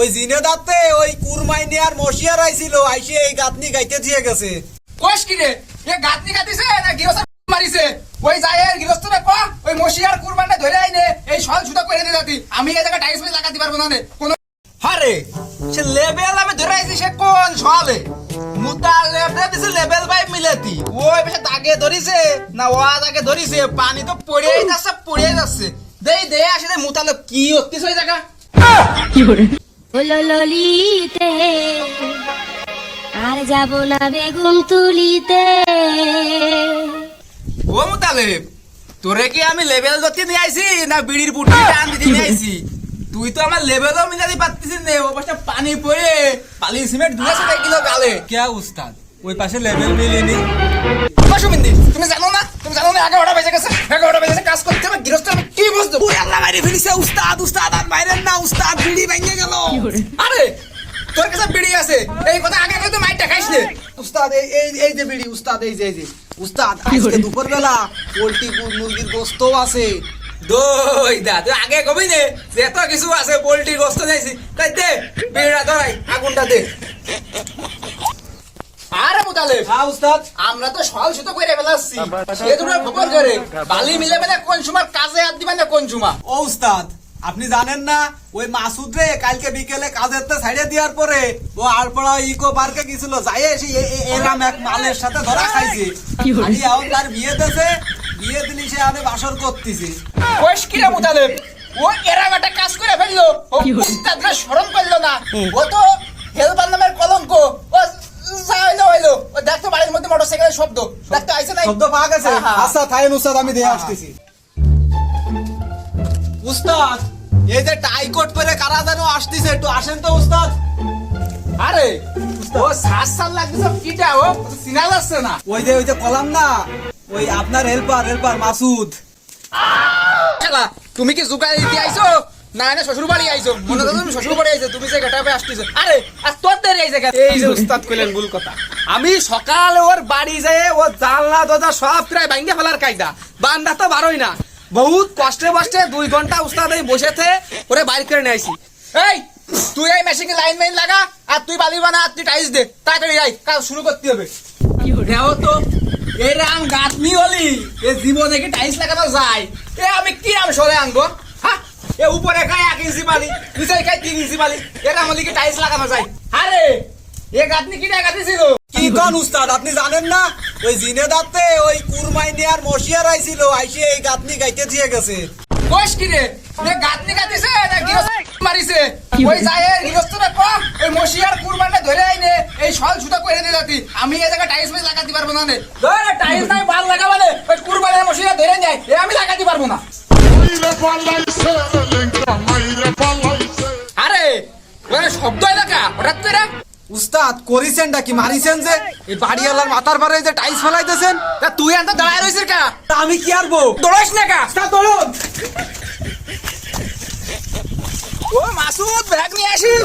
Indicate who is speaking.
Speaker 1: ওই জিনে দাঁতে ওই কুরমাই নিয়ার মশিয়ার আইছিল আইসে এই গাতনি গাইতে দিয়ে গেছে।
Speaker 2: কোষ কি রে? এ গাতনি গাতিছে না গিরস্ত মারিছে? ওই যায় গিরস্তরে ক? ওই মশিয়ার কুরবানটা ধরে আইনে এই সল ছুটা করে দিয়ে যাতি আমি এই জায়গা টাইস মেজ লাগাতে পারব না রে কোন হারে সে লেভেল আমি ধরে আইছি সে কোন সলে? মুতা লেভেল দিছে লেভেল বাই মিলাতি। ওই বেশে দাগে ধরিছে না ও দাগে ধরিছে পানি তো পড়েই যাচ্ছে পড়েই যাচ্ছে। দেই দে আসে মুতালে কি হতিস ওই জায়গা?
Speaker 3: হলো ললিতে, আর যাব না বেগুন তুলিতে।
Speaker 2: ও মুতালেব, তোরে কি আমি লেভেল ধরতে নিয়ে আইছি, না বিড়ির বুটি টান দিতে নিয়ে আইছি? তুই তো আমার মিলাতে পারতিস ও পাশে পানি পড়ে, বালি সিমেন্ট ধুয়েছে দেখল গালে।
Speaker 1: কে উস্তাদ, ওই পাশে লেভেল মিলিনি।
Speaker 2: সুমিন্দি, তুমি জানো না? তুমি জানো না এগারোটা বেজে গেছে? এগারোটা বেজে গেছে, কাজ করতে গৃহস্থ আমি কি বুঝতে
Speaker 1: আল্লাহ মারি ফেলিছে, উস্তাদ উস্তাদ, আর মাইরেন না, উস্তাদ। বিড়ি ভেঙে গেল।
Speaker 2: আরে তোর কাছে বিড়ি আছে। এই কথা আগে তো মাইরটা খাইস নে।
Speaker 1: উস্তাদ এই এই যে বিড়ি উস্তাদ এই যে এই যে। উস্তাদ আজকে দুপুর বেলা মুরগির গোস্ত আছে।
Speaker 2: দই দা তুই আগে কবি নে যে এত কিছু আছে পোল্ট্রি গোস্ত নেইছি তাই দে বিড়িটা ধরাই আগুনটা দে। আরে মুতালেব
Speaker 1: হ্যাঁ উস্তাদ।
Speaker 2: আমরা তো সল সুতো করে ফেলাচ্ছি সে দুটো খবর করে। বালি মিলে মিলে কোন সময় কাজে হাত দিবেন না কোন সময়
Speaker 1: ও উস্তাদ। আপনি জানেন না ওই মাসুদ রে কালকে বিকেলে কাজের তো ছাইড়ে দেওয়ার পরে ও আরপড়া ইকো পার্কে গেছিল যাই এসে এরাম এক মালের সাথে ধরা খাইছে। আমি এখন তার বিয়ে দেছে বিয়ে দিলি সে আমি বাসর করতেছি।
Speaker 2: কিরা মুতালেব ও এরকম একটা কাজ করে ফেলল ও উস্তাদরা স্মরণ করল না। ও তো হেলপার নামের কলঙ্ক ও হইল হইল। ও দেখতো বাড়ির মধ্যে মোটরসাইকেলের শব্দ। দেখতো আইছে নাই?
Speaker 1: শব্দ পাওয়া গেছে।
Speaker 2: হ্যাঁ, হ্যাঁ।
Speaker 1: আচ্ছা থাকেন উস্তাদ আমি দিয়ে আসতেছি। উস্তাদ! এই যে টাই কোট পরে কারা যেন আসতেছে একটু আসেন তো উস্তাদ।
Speaker 2: আরে ও শ্বাস সাল লাগছে কিটা ও সিনা যাচ্ছে না।
Speaker 1: ওই যে ওই যে কলাম না ওই আপনার হেল্পার হেল্পার মাসুদ।
Speaker 2: খেলা তুমি কি জুগাই দিতে আইছো? না না শ্বশুর বাড়ি আইছো। মনে করো তুমি শ্বশুর বাড়ি আইছো তুমি যে গেটাপে আসতেছো। আরে আর তোর দেরি আইছে কেন? এই যে উস্তাদ কইলেন ভুল কথা। আমি সকালে ওর বাড়ি যেয়ে ও জানলা দরজা সব প্রায় ভাঙ্গে ফেলার কায়দা। বান্দা তো বারোই না। বহুত কষ্টে কষ্টে দুই ঘণ্টা উস্তাদ এই বসেছে ওরে বাইর করে নিয়ে এই তুই এই মেশিনে লাইন মাইন লাগা আর তুই বালি বানা আর তুই টাইস দে তাড়াতাড়ি যাই কাজ শুরু করতে হবে। দেও তো এরাম গাঁথনি হলি এ জীবনে কি টাইলস লাগানো যায়। এ আমি কি নাম সরে আনব? হ্যাঁ এ উপরে খায় এক ইঞ্চি বালি নিচে খায় তিন ইঞ্চি বালি এরাম হলি কি টাইলস লাগানো যায়? আরে এ গাঁথনি কি গাঁথনি ছিল
Speaker 1: কন উস্তাদ আপনি জানেন না? ওই জিনে দাঁতে ওই কুরমাই নিয়ার মশিয়ার আইছিল আইসে এই গাতনি গাইতে দিয়ে গেছে।
Speaker 2: কোষ কি রে? এ গাঁথনি গাঁথিছে না গৃহস্থ মারিছে। ওই যায় গৃহস্থরা ক ওই মশিয়ার কুরবানটা ধরে আইনে এই সল ছুটা করে দিয়ে যাতি। আমি এই জায়গা টাইলস মেজ লাগাতে পারব না রে ধরে টাইলস নাই বাল লাগাবালে ওই কুরবানের মশিয়া ধরে যায় এ আমি লাগাতে পারব না. আরে ওখানে শব্দ এলাকা হঠাৎ করে?
Speaker 1: উস্তাদ, করিছেন কি মারিছেন যে? এই বাড়িওয়ালার মাথার পরে যে টাইস ফেলাইতেছেন?
Speaker 2: তা তুই আনতে দাঁড়ায় রইছিস কা
Speaker 1: তা আমি কি আরবো?
Speaker 2: দৌড়াইস না কা
Speaker 1: তা দৌড়ুন।
Speaker 2: ও মাসুদ, ব্যাগ নিয়ে আসিস।